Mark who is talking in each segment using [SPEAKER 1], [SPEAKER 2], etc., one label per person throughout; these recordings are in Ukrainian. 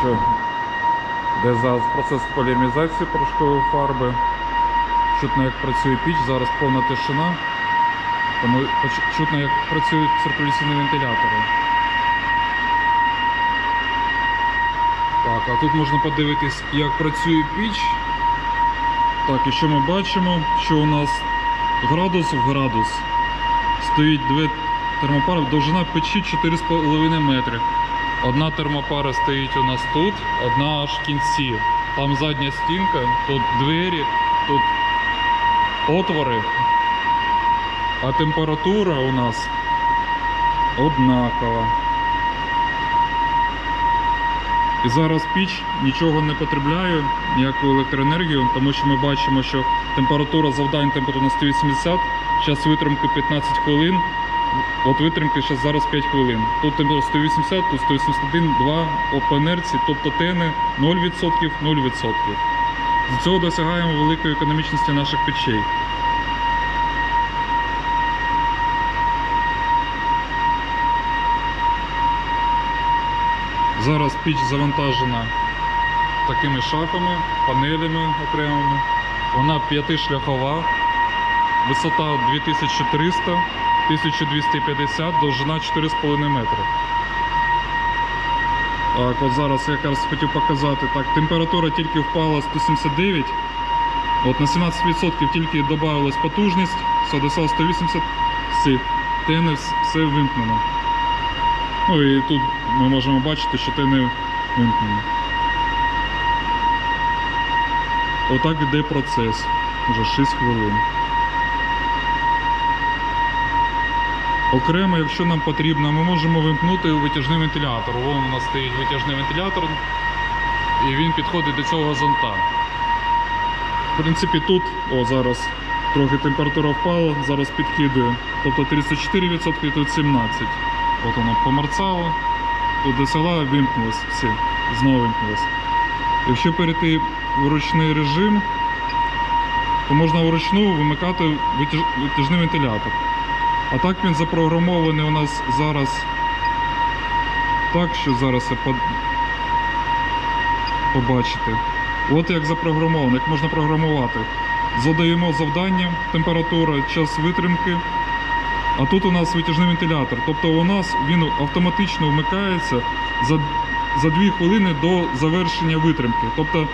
[SPEAKER 1] що де зараз процес полімеризації порошкової фарби. Чутно, як працює піч, зараз повна тишина. Тому чутно, як працюють циркуляційні вентилятори. Так, а тут можна подивитись, як працює піч. Так, і що ми бачимо, що у нас градус в градус. Стоїть дві термопари, довжина печі 4,5 метри. Одна термопара стоїть у нас тут, одна аж в кінці. Там задня стінка, тут двері, тут отвори. А температура у нас однакова. І зараз піч нічого не потребляє, ніяку електроенергію, тому що ми бачимо, що температура завдань температура на 180, час витримки 15 хвилин. От витримки зараз зараз 5 хвилин. Тут температура 180, тут 181, 2 о, по тобто тени 0%, 0%. З цього досягаємо великої економічності наших печей. Зараз піч завантажена такими шафами, панелями окремими. Вона п'ятишляхова, висота 2300, 1250, довжина 4,5 метри. Так, от зараз я якраз хотів показати. Так, температура тільки впала 179. От на 17% тільки додавалась потужність, до 180, всі тени, все вимкнено. Ну і тут ми можемо бачити, що тени вимкнені. Отак іде процес. Вже 6 хвилин. Окремо, якщо нам потрібно, ми можемо вимкнути витяжний вентилятор. Вон у нас стоїть витяжний вентилятор, і він підходить до цього зонта. В принципі, тут, о, зараз трохи температура впала, зараз підкидує. Тобто 34%, тут 17%. От воно померцало, тут досягла, вимкнулось, все, знову вимкнулось. Якщо перейти в ручний режим, то можна вручну вимикати витяж- витяжний вентилятор. А так він запрограмований у нас зараз так, що зараз я побачите. От як запрограмовано, як можна програмувати. Задаємо завдання, температура, час витримки. А тут у нас витяжний вентилятор. Тобто у нас він автоматично вмикається за, за 2 хвилини до завершення витримки. Тобто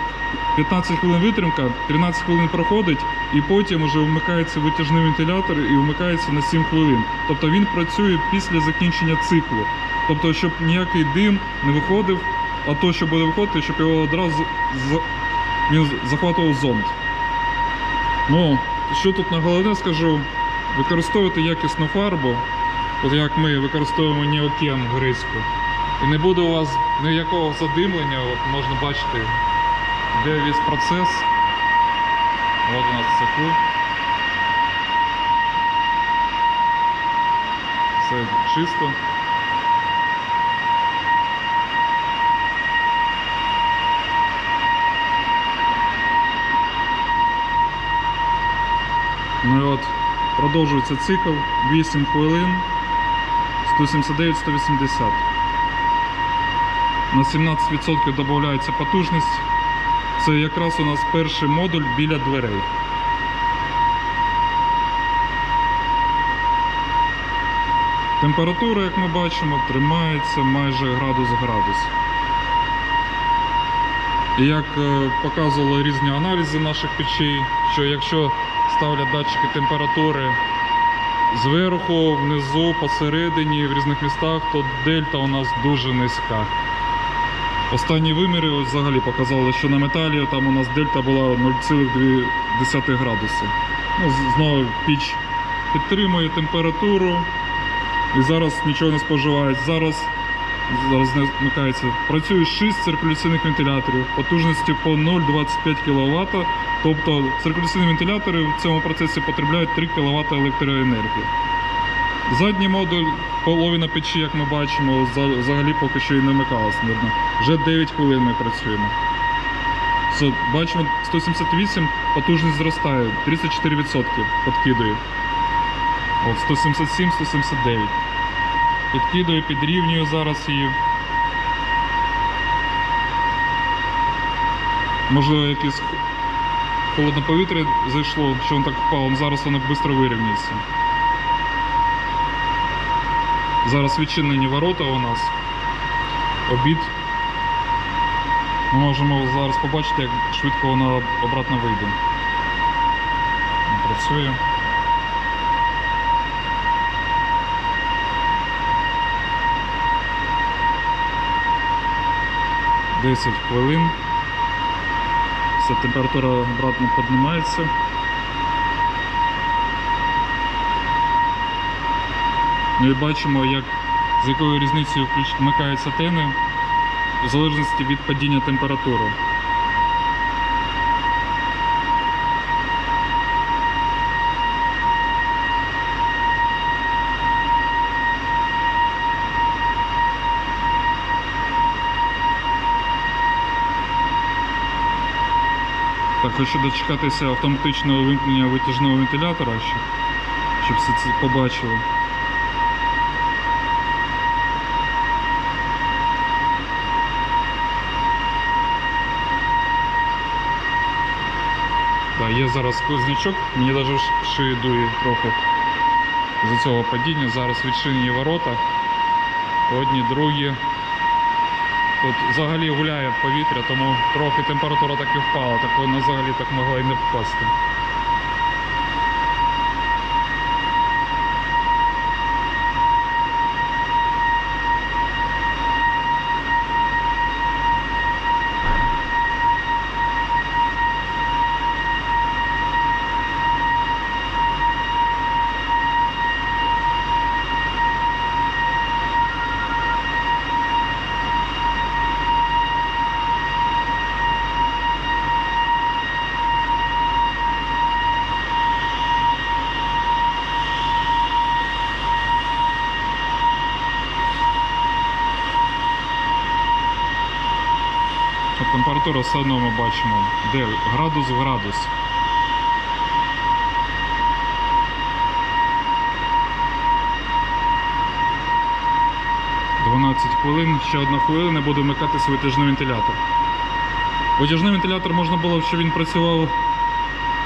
[SPEAKER 1] 15 хвилин витримка, 13 хвилин проходить, і потім вже вмикається витяжний вентилятор і вмикається на 7 хвилин. Тобто він працює після закінчення циклу. Тобто, щоб ніякий дим не виходив, а то, що буде виходити, щоб його одразу він захватував зонд. Ну, що тут на головне скажу, використовувати якісну фарбу, от як ми використовуємо неокен грицьку. І не буде у вас ніякого задимлення, от можна бачити, де весь процес. От у нас циклу. Все чисто. Ну і от продовжується цикл 8 хвилин 179-180. На 17% додається потужність. Це якраз у нас перший модуль біля дверей. Температура, як ми бачимо, тримається майже градус градус. І як е, показували різні аналізи наших печей, що якщо ставлять датчики температури зверху, внизу, посередині, в різних містах, то дельта у нас дуже низька. Останні виміри взагалі показали, що на металі там у нас дельта була 0,2 градуси. Ну, знову піч підтримує температуру і зараз нічого не споживають. Зараз, зараз не вмикається. Працює 6 циркуляційних вентиляторів потужністю по 0,25 кВт. Тобто циркуляційні вентилятори в цьому процесі потребляють 3 кВт електроенергії. Задній модуль, половина печі, як ми бачимо, взагалі поки що і не вмикалась. Вже 9 хвилин ми працюємо. Все, бачимо 178, потужність зростає, 34% підкидує. От 177, 179. Підкидує, підрівнює зараз її. Можливо, якесь холодне повітря зайшло, що воно так впало, зараз воно швидко вирівняється. Зараз відчинені ворота у нас. Обід. Ми можемо зараз побачити, як швидко вона обратно вийде. Працює. Десять хвилин. Все, температура обратно піднімається. Ну і бачимо, як, з якою різницею вмикаються тени в залежності від падіння температури. Так, хочу дочекатися автоматичного вимкнення витяжного вентилятора, щоб, всі це побачили. Є зараз сквознячок, мені навіть шиї дує трохи з цього падіння. Зараз відчинені ворота. Одні, другі. Тут взагалі гуляє повітря, тому трохи температура так і впала, так вона взагалі так могла і не впасти. От все одно ми бачимо, де градус в градус. Хвилин, ще одна хвилина, буде вмикатися витяжний вентилятор. Витяжний вентилятор можна було, щоб він працював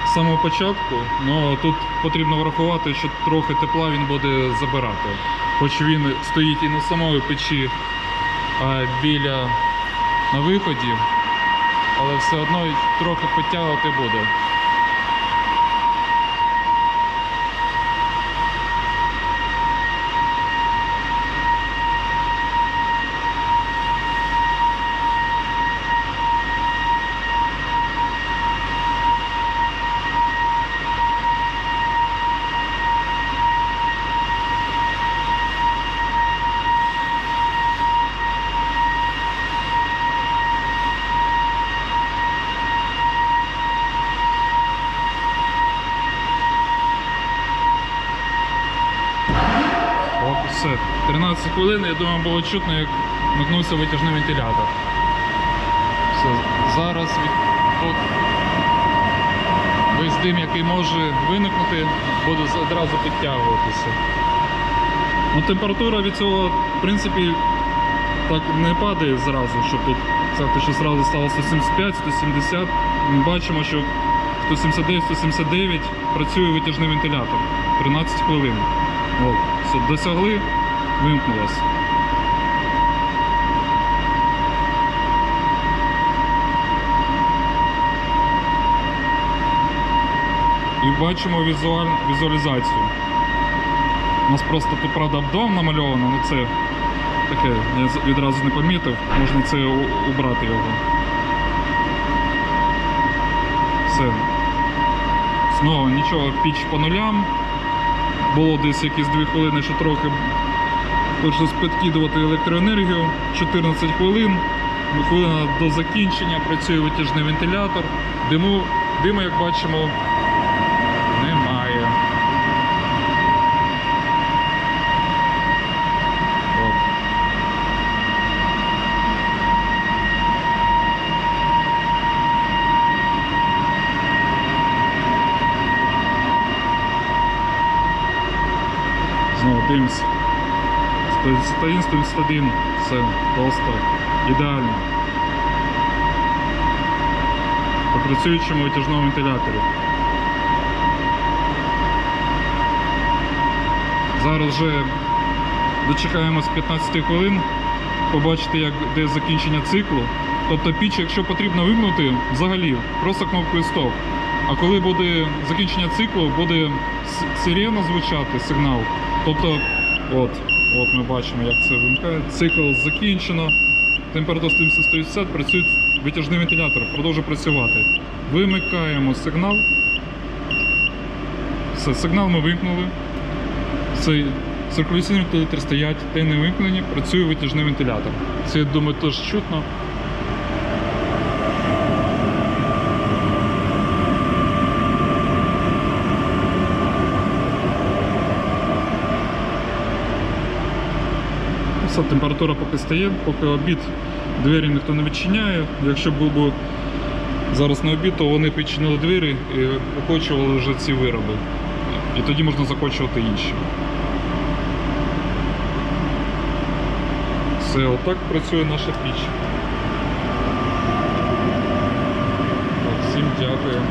[SPEAKER 1] з самого початку, але тут потрібно врахувати, що трохи тепла він буде забирати. Хоч він стоїть і на самої печі, а біля на виході, але все одно трохи підтягувати буде. О, все. 13 хвилин, я думаю, було чутно, як вмикнувся витяжний вентилятор. Все, зараз від... от, весь дим, який може виникнути, буде одразу підтягуватися. Ну, температура від цього, в принципі, так не падає зразу, щоб тут сказати, що зразу стало 175, 170. Ми бачимо, що 179-179 працює витяжний вентилятор. 13 хвилин. Досягли, вимкнулось. І бачимо візуаль... візуалізацію. У нас просто тут, правда, обдом намальовано, але це таке, я відразу не помітив, можна це убрати його. Все. Знову нічого, піч по нулям. Було десь якісь 2 хвилини, що трохи прийшлось підкидувати електроенергію. 14 хвилин. Хвилина до закінчення працює витяжний вентилятор. Диму, диму, як бачимо, немає. От. Знову дивимось. 101, 101. Все, просто ідеально. на працюючому витяжному вентиляторі. Зараз вже дочекаємось 15 хвилин, побачите, як де закінчення циклу. Тобто піч, якщо потрібно вимкнути, взагалі просто кнопкою стоп. А коли буде закінчення циклу, буде сирена звучати, сигнал. Тобто, от, от ми бачимо, як це вимкає. Цикл закінчено. Температура 170, працює витяжний вентилятор, продовжує працювати. Вимикаємо сигнал. Все, сигнал ми вимкнули. Цей циркуляційний вентилятор стоять, те не вимкнені, працює витяжний вентилятор. Це, я думаю, теж чутно. Все, температура поки стає, поки обід, двері ніхто не відчиняє. Якщо був би зараз на обід, то вони відчинили двері і охочували вже ці вироби. І тоді можна закочувати інші. Все, отак працює наша піч. Так, всім дякую.